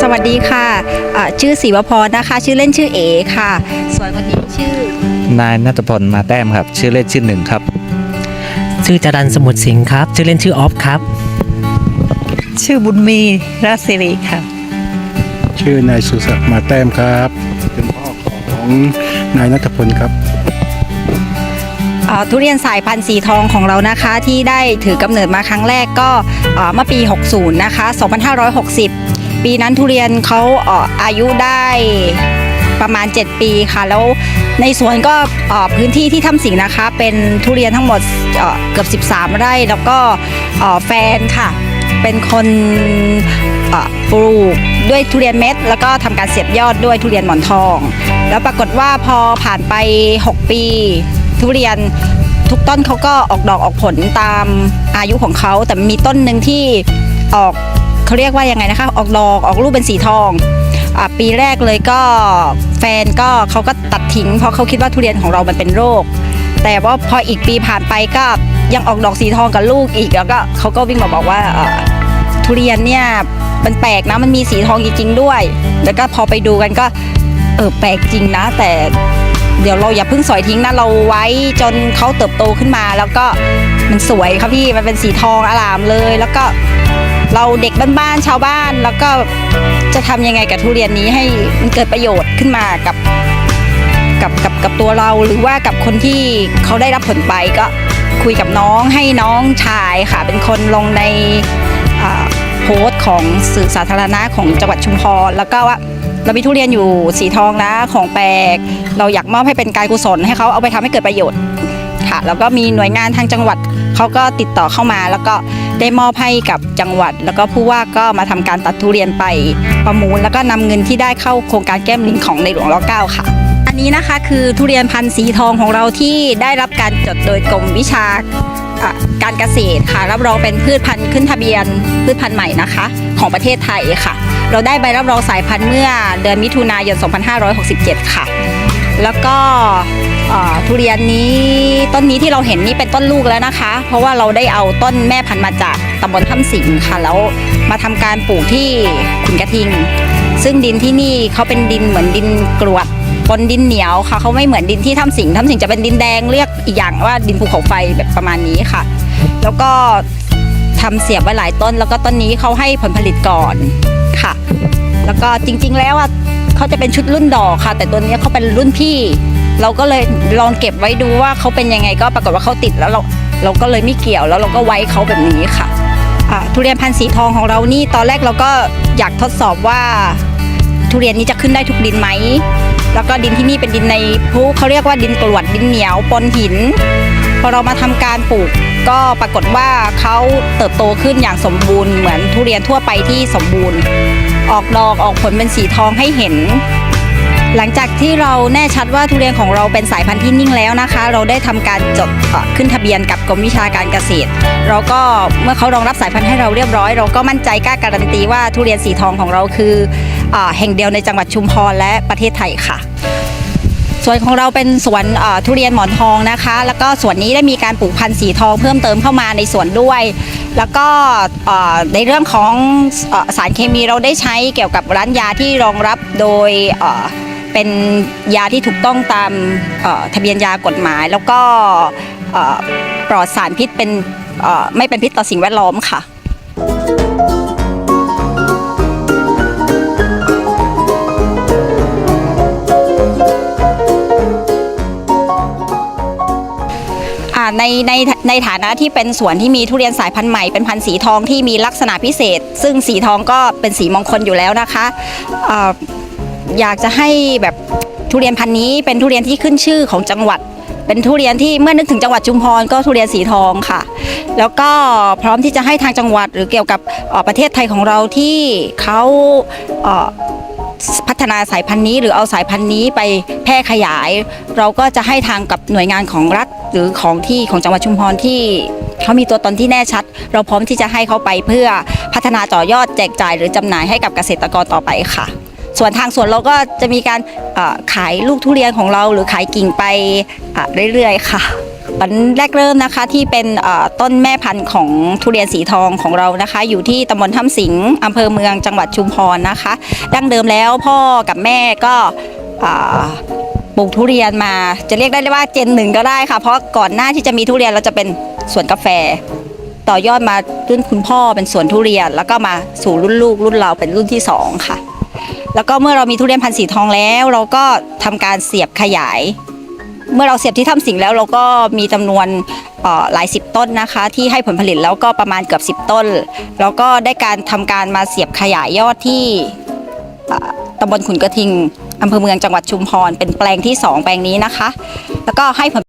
สวัสดีค่ะอ่าชื่อศิวพรนะคะ ชื่อเล่นชื่อเอค่ะ ส่วนคนนี้ชื่อ นายนัทพลมาแต้มครับ ชื่อเล่นชื่อหนึ่งครับ ชื่อจรันสมุทรสิงห์ครับ ชื่อเล่นชื่อออฟครับ ชื่อบุญมีราชสิริค่ะ ชื่อนายสุศักดิ์มาแต้มครับเป็นพ่อของนายนัทพลครับอ่า ทุเรียนสายพันธุ์สีทองของเรานะคะที่ได้ถือกำเนิดมาครั้งแรกก็เมื่อปี 60 นะคะ 2560 ปีนั้นทุเรียนเขาอายุได้ประมาณ 7 ปีค่ะ แล้วในสวนก็พื้นที่ที่ทำสิงนะคะ เป็นทุเรียนทั้งหมดเกือบ 13 ไร่ แล้วก็แฟนค่ะ เป็นคนปลูกด้วยทุเรียนเม็ด แล้วก็ทำการเสียบยอดด้วยทุเรียนหมอนทอง แล้วปรากฏว่าพอผ่านไป 6 ปี ทุเรียนทุกต้นเขาก็ออกดอกออกผลตามอายุของเขาแต่มีต้นหนึ่งที่ออกเขาเรียกว่ายังไงนะคะ ออกดอกออกลูกเป็นสีทองอปีแรกเลยก็แฟนก็เขาก็ตัดทิ้ง เพราะเขาคิดว่าทุเรียนของเรามันเป็นโรค แต่ว่าพออีกปีผ่านไปก็ยังออกดอกสีทองกับลูกอีกแล้วก็เขาก็วิ่งมาบอกว่าทุเรียนเนี่ยมันแปลกนะมันมีสีทองจริงๆด้วย แล้วก็พอไปดูกันก็เออแปลกจริงนะแต่ เดี๋ยวเราอย่าเพิ่งสอยทิ้งนะเราไว้จนเขาเติบโตขึ้นมา แล้วก็มันสวยครับพี่มันเป็นสีทองอลามเลย แล้วก็เราเด็กบ้านๆชาวบ้านแล้วก็จะทำยังไงกับทุเรียนนี้ให้มันเกิดประโยชน์ขึ้นมากับกับกับกับตัวเราหรือว่ากับคนที่เขาได้รับผลไปก็คุยกับน้องให้น้องชายค่ะ เป็นคนลงในโพสต์ของสื่อสาธารณะของจังหวัดชุมพรแล้วก็ว่า เรามีทุเรียนอยู่สีทองนะของแปลก เราอยากมอบให้เป็นการกุศลให้เขาเอาไปทำให้เกิดประโยชน์ค่ะแล้วก็มีหน่วยงานทางจังหวัดเขาก็ติดต่อเข้ามา แล้วก็ได้มอบให้กับจังหวัด แล้วก็ผู้ว่าก็มาทำการตัดทุเรียนไปประมูล แล้วก็นำเงินที่ได้เข้าโครงการแก้มลิงของในหลวงรเก้าค่ะอันนี้นะคะคือทุเรียนพันธุ์สีทองของเราที่ได้รับการจดโดยกรมวิชา การเกษตรค่ะ รับรองเป็นพืชพันธุ์ขึ้นทะเบียนพืชพันธุ์ใหม่นะคะ ของประเทศไทยค่ะ เราได้ใบรับรองสายพันธุ์เมื่อเดือนมิถุนายน 2567 ค่ะ แล้วก็ทุเรียนนี้ต้นนี้ที่เราเห็นนี่เป็นต้นลูกแล้วนะคะ เพราะว่าเราได้เอาต้นแม่พันธุ์มาจากตำบลถ้ำสิงห์ค่ะ แล้วมาทำการปลูกที่ขุนกระทิง ซึ่งดินที่นี่เขาเป็นดินเหมือนดินกรวด ปนดินเหนียวค่ะเขาไม่เหมือนดินที่ถ้ำสิงถ้ำสิงจะเป็นดินแดงเรียกอีกอย่างว่าดินภูเขาไฟแบบประมาณนี้ค่ะ แล้วก็ทำเสียบไว้หลายต้น แล้วก็ต้นนี้เขาให้ผลผลิตก่อนค่ะ แล้วก็จริง ๆ แล้วอะเขาจะเป็นชุดรุ่นดอกค่ะ แต่ตัวนี้เขาเป็นรุ่นพี่ เราก็เลยลองเก็บไว้ดูว่าเขาเป็นยังไงก็ปรากฏว่าเขาติดแล้วเราเราก็เลยไม่เกี่ยวแล้วเราก็ไว้เขาแบบนี้ค่ะทุเรียนพันธุ์สีทองของเรานี่ตอนแรกเราก็อยากทดสอบว่า ทุเรียนนี้จะขึ้นได้ทุกดินไหม แล้วก็ดินที่นี่เป็นดินในภูเขาเรียกว่าดินกรวดดินเหนียวปนหิน พอเรามาทำการปลูก ก็ปรากฏว่าเขาเติบโตขึ้นอย่างสมบูรณ์เหมือนทุเรียนทั่วไปที่สมบูรณ์ ออกดอกออกผลเป็นสีทองให้เห็น หลังจากที่เราแน่ชัดว่าทุเรียนของเราเป็นสายพันธุ์ที่นิ่งแล้วนะคะ เราได้ทำการจดขึ้นทะเบียนกับกรมวิชาการเกษตร เราก็เมื่อเขารองรับสายพันธุ์ให้เราเรียบร้อย เราก็มั่นใจกล้าการันตีว่าทุเรียนสีทองของเราคืออแห่งเดียวในจังหวัดชุมพรและประเทศไทยค่ะสวนของเราเป็นสวนทุเรียนหมอนทองนะคะ แล้วก็สวนนี้ได้มีการปลูกพันธุ์สีทองเพิ่มเติมเข้ามาในสวนด้วย แล้วก็ในเรื่องของอสารเคมีเราได้ใช้เกี่ยวกับร้านยาที่รองรับโดย เป็นยาที่ถูกต้องตามทะเบียนยากฎหมาย แล้วก็ปลอดสารพิษเป็นไม่เป็นพิษต่อสิ่งแวดล้อมค่ะในในในฐานะที่เป็นสวนที่มีทุเรียนสายพันธุ์ใหม่เป็นพันธุ์สีทองที่มีลักษณะพิเศษ ซึ่งสีทองก็เป็นสีมงคลอยู่แล้วนะคะ อยากจะให้แบบทุเรียนพันธุ์นี้เป็นทุเรียนที่ขึ้นชื่อของจังหวัด เป็นทุเรียนที่เมื่อนึกถึงจังหวัดชุมพรก็ทุเรียนสีทองค่ะ แล้วก็พร้อมที่จะให้ทางจังหวัดหรือเกี่ยวกับออประเทศไทยของเราที่เขาเพัฒนาสายพันธุ์นี้หรือเอาสายพันธุ์นี้ไปแพร่ขยาย เราก็จะให้ทางกับหน่วยงานของรัฐหรือของที่ของจังหวัดชุมพรที่เขามีตัวตนที่แน่ชัด เราพร้อมที่จะให้เขาไปเพื่อพัฒนาต่อยอดแจกจ่ายหรือจำหน่ายให้กับเกษตรกรต่อไปค่ะ ส่วนทางสวนเราก็จะมีการขายลูกทุเรียนของเราหรือขายกิ่งไปเรื่อยๆ ค่ะปันแรกเริ่มนะคะที่เป็นต้นแม่พันธุ์ของทุเรียนสีทองของเรานะคะ อยู่ที่ตำบลถ้ำสิงห์อำเภอเมืองจังหวัดชุมพรนะคะ ดั้งเดิมแล้วพ่อกับแม่ก็ปลูกทุเรียนมาจะเรียกได้ว่าเจนหนึ่งก็ได้ค่ะ เพราะก่อนหน้าที่จะมีทุเรียนเราจะเป็นสวนกาแฟ ต่อยอดมารุ่นคุณพ่อเป็นสวนทุเรียน แล้วก็มาสู่รุ่นลูกรุ่นเราเป็นรุ่นที่สองค่ะ แล้วก็เมื่อเรามีทุเรียนพันธุ์สีทองแล้ว เราก็ทำการเสียบขยาย เมื่อเราเสียบที่ถ้ำสิงแล้วเราก็มีจำนวนหลายสิบต้นนะคะ ที่ให้ผลผลิตแล้วก็ประมาณเกือบ10 ต้น แล้วก็ได้การทำการมาเสียบขยายยอดที่ตำบลขุนกระทิงอำเภอเมืองจังหวัดชุมพรเป็นแปลงที่ 2 แปลงนี้นะคะ แล้วก็ให้ผล